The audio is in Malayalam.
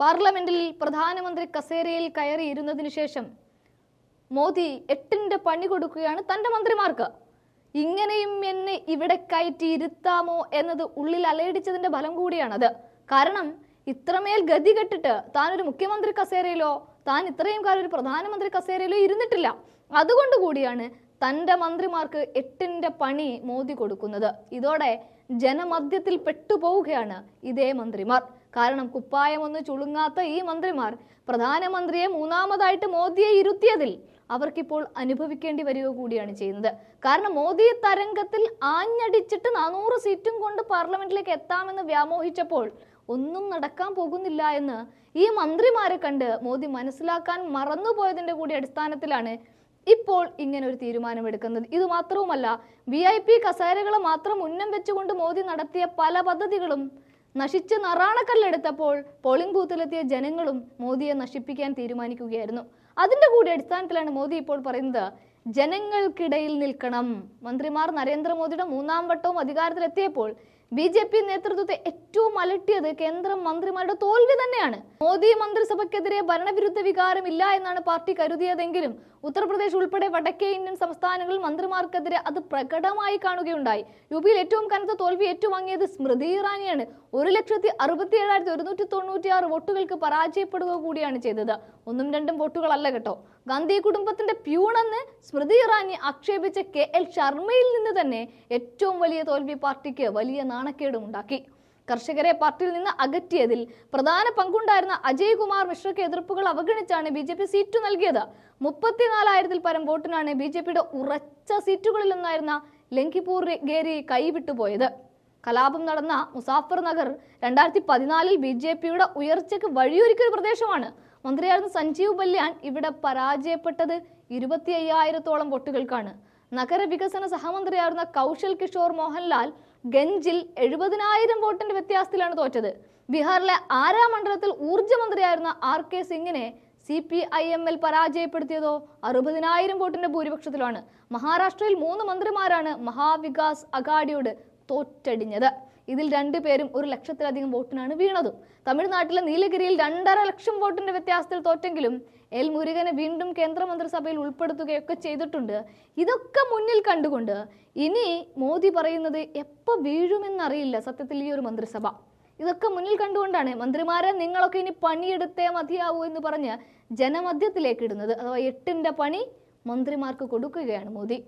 പാർലമെന്റിൽ പ്രധാനമന്ത്രി കസേരയിൽ കയറി ഇരുന്നതിനു ശേഷം മോദി എട്ടിന്റെ പണി കൊടുക്കുകയാണ് തന്റെ മന്ത്രിമാർക്ക്. ഇങ്ങനെയും എന്നെ ഇവിടെ കയറ്റി ഇരുത്താമോ എന്നത് ഉള്ളിൽ അലയടിച്ചതിന്റെ ഫലം കൂടിയാണത്. കാരണം ഇത്രമേൽ ഗതി കെട്ടിട്ട് താൻ ഒരു മുഖ്യമന്ത്രി കസേരയിലോ താൻ ഇത്രയും കാലം ഒരു പ്രധാനമന്ത്രി കസേരയിലോ ഇരുന്നിട്ടില്ല. അതുകൊണ്ട് കൂടിയാണ് തന്റെ മന്ത്രിമാർക്ക് എട്ടിന്റെ പണി മോദി കൊടുക്കുന്നത്. ഇതോടെ ജനമധ്യത്തിൽ പെട്ടുപോവുകയാണ് ഇതേ മന്ത്രിമാർ. കാരണം കുപ്പായമൊന്ന് ചുളുങ്ങാത്ത ഈ മന്ത്രിമാർ പ്രധാനമന്ത്രിയെ മൂന്നാമതായിട്ട് മോദിയെ ഇരുത്തിയതിൽ അവർക്കിപ്പോൾ അനുഭവിക്കേണ്ടി വരിക കൂടിയാണ് ചെയ്യുന്നത്. കാരണം മോദി തരംഗത്തിൽ ആഞ്ഞടിച്ചിട്ട് നാനൂറ് സീറ്റും കൊണ്ട് പാർലമെന്റിലേക്ക് എത്താമെന്ന് വ്യാമോഹിച്ചപ്പോൾ ഒന്നും നടക്കാൻ പോകുന്നില്ല എന്ന് ഈ മന്ത്രിമാരെ കണ്ട് മോദി മനസ്സിലാക്കാൻ മറന്നുപോയതിന്റെ കൂടി അടിസ്ഥാനത്തിലാണ് ഇപ്പോൾ ഇങ്ങനെ ഒരു തീരുമാനമെടുക്കുന്നത്. ഇത് മാത്രവുമല്ല വി ഐ പി കസേരകളെ മാത്രം ഉന്നം വെച്ചുകൊണ്ട് മോദി നടത്തിയ പല പദ്ധതികളും നശിച്ച് നറാണക്കല്ലെടുത്തപ്പോൾ പോളിംഗ് ബൂത്തിലെത്തിയ ജനങ്ങളും മോദിയെ നശിപ്പിക്കാൻ തീരുമാനിക്കുകയായിരുന്നു. അതിന്റെ കൂടി അടിസ്ഥാനത്തിലാണ് മോദി ഇപ്പോൾ പറയുന്നത് ജനങ്ങൾക്കിടയിൽ നിൽക്കണം. മന്ത്രിമാർ നരേന്ദ്രമോദിയുടെ മൂന്നാം വട്ടവും അധികാരത്തിലെത്തിയപ്പോൾ ബി ജെ പി നേതൃത്വത്തെ ഏറ്റവും അലട്ടിയത് കേന്ദ്ര മന്ത്രിമാരുടെ തോൽവി തന്നെയാണ്. മോദി മന്ത്രിസഭയ്ക്കെതിരെ ഭരണവിരുദ്ധ വികാരം ഇല്ല എന്നാണ് പാർട്ടി കരുതിയതെങ്കിലും ഉത്തർപ്രദേശ് ഉൾപ്പെടെ വടക്കേ ഇന്ത്യൻ സംസ്ഥാനങ്ങളിൽ മന്ത്രിമാർക്കെതിരെ അത് പ്രകടമായി കാണുകയുണ്ടായി. യു പിയിൽ ഏറ്റവും കനത്ത തോൽവി ഏറ്റുവാങ്ങിയത് സ്മൃതി ഇറാനിയാണ്. ഒരു ലക്ഷത്തി അറുപത്തി ഏഴായിരത്തി ഒരുന്നൂറ്റി തൊണ്ണൂറ്റി ആറ് വോട്ടുകൾക്ക് പരാജയപ്പെടുക കൂടിയാണ് ചെയ്തത്. ഒന്നും രണ്ടും വോട്ടുകളല്ല കേട്ടോ. ഗാന്ധി കുടുംബത്തിന്റെ പ്യൂണെന്ന് സ്മൃതി ഇറാനി ആക്ഷേപിച്ച കെ എൽ ശർമ്മയിൽ നിന്ന് തന്നെ ഏറ്റവും വലിയ തോൽവി പാർട്ടിക്ക് വലിയ നാണക്കേടും ഉണ്ടാക്കി കർഷകരെ പാർട്ടിയിൽ നിന്ന് അകറ്റിയതിൽ പ്രധാന പങ്കുണ്ടായിരുന്ന അജയ് കുമാർ മിശ്രയ്ക്ക് എതിർപ്പുകൾ അവഗണിച്ചാണ് ബി ജെ പി സീറ്റ് നൽകിയത്. മുപ്പത്തിനാലായിരത്തിൽ പരം വോട്ടിനാണ് ബി ജെ പിയുടെ ഉറച്ച സീറ്റുകളിലൊന്നായിരുന്ന ലങ്കിപൂർ ഗേരി കൈവിട്ടുപോയത് കലാപം നടന്ന മുസാഫർ നഗർ രണ്ടായിരത്തി പതിനാലിൽ ബി ജെ പിയുടെ ഉയർച്ചയ്ക്ക് വഴിയൊരുക്കിയ പ്രദേശമാണ്. മന്ത്രിയായിരുന്ന സഞ്ജീവ് ബല്യാൻ ഇവിടെ പരാജയപ്പെട്ടത് ഇരുപത്തി അയ്യായിരത്തോളം വോട്ടുകൾക്കാണ്. നഗരവികസന സഹമന്ത്രിയായിരുന്ന കൗശൽ കിഷോർ മോഹൻലാൽ ഗഞ്ചിൽ എഴുപതിനായിരം വോട്ടിന്റെ വ്യത്യാസത്തിലാണ് തോറ്റത്. ബീഹാറിലെ ആരാ മണ്ഡലത്തിൽ ഊർജമന്ത്രിയായിരുന്ന ആർ കെ സിംഗിനെ C P I M L പരാജയപ്പെടുത്തിയതോ അറുപതിനായിരം വോട്ടിന്റെ ഭൂരിപക്ഷത്തിലാണ്. മഹാരാഷ്ട്രയിൽ മൂന്ന് മന്ത്രിമാരാണ് മഹാവികാസ് അഗാഡിയോട് തോറ്റടിഞ്ഞത്. ഇതിൽ രണ്ടു പേരും ഒരു ലക്ഷത്തിലധികം വോട്ടിനാണ് വീണതും. തമിഴ്നാട്ടിലെ നീലഗിരിയിൽ രണ്ടര ലക്ഷം വോട്ടിന്റെ വ്യത്യാസത്തിൽ തോറ്റെങ്കിലും എൽ മുരുകനെ വീണ്ടും കേന്ദ്രമന്ത്രിസഭയിൽ ഉൾപ്പെടുത്തുകയൊക്കെ ചെയ്തിട്ടുണ്ട്. ഇതൊക്കെ മുന്നിൽ കണ്ടുകൊണ്ട് ഇനി മോദി പറയുന്നത് എപ്പോൾ വീഴുമെന്നറിയില്ല സത്യത്തിൽ ഈ ഒരു മന്ത്രിസഭ. ഇതൊക്കെ മുന്നിൽ കണ്ടുകൊണ്ടാണ് മന്ത്രിമാരെ നിങ്ങളൊക്കെ ഇനി പണിയെടുത്തേ മതിയാവൂ എന്ന് പറഞ്ഞ് ജനമധ്യത്തിലേക്ക് ഇടുന്നത്. അഥവാ എട്ടിന്റെ പണി മന്ത്രിമാർക്ക് കൊടുക്കുകയാണ് മോദി.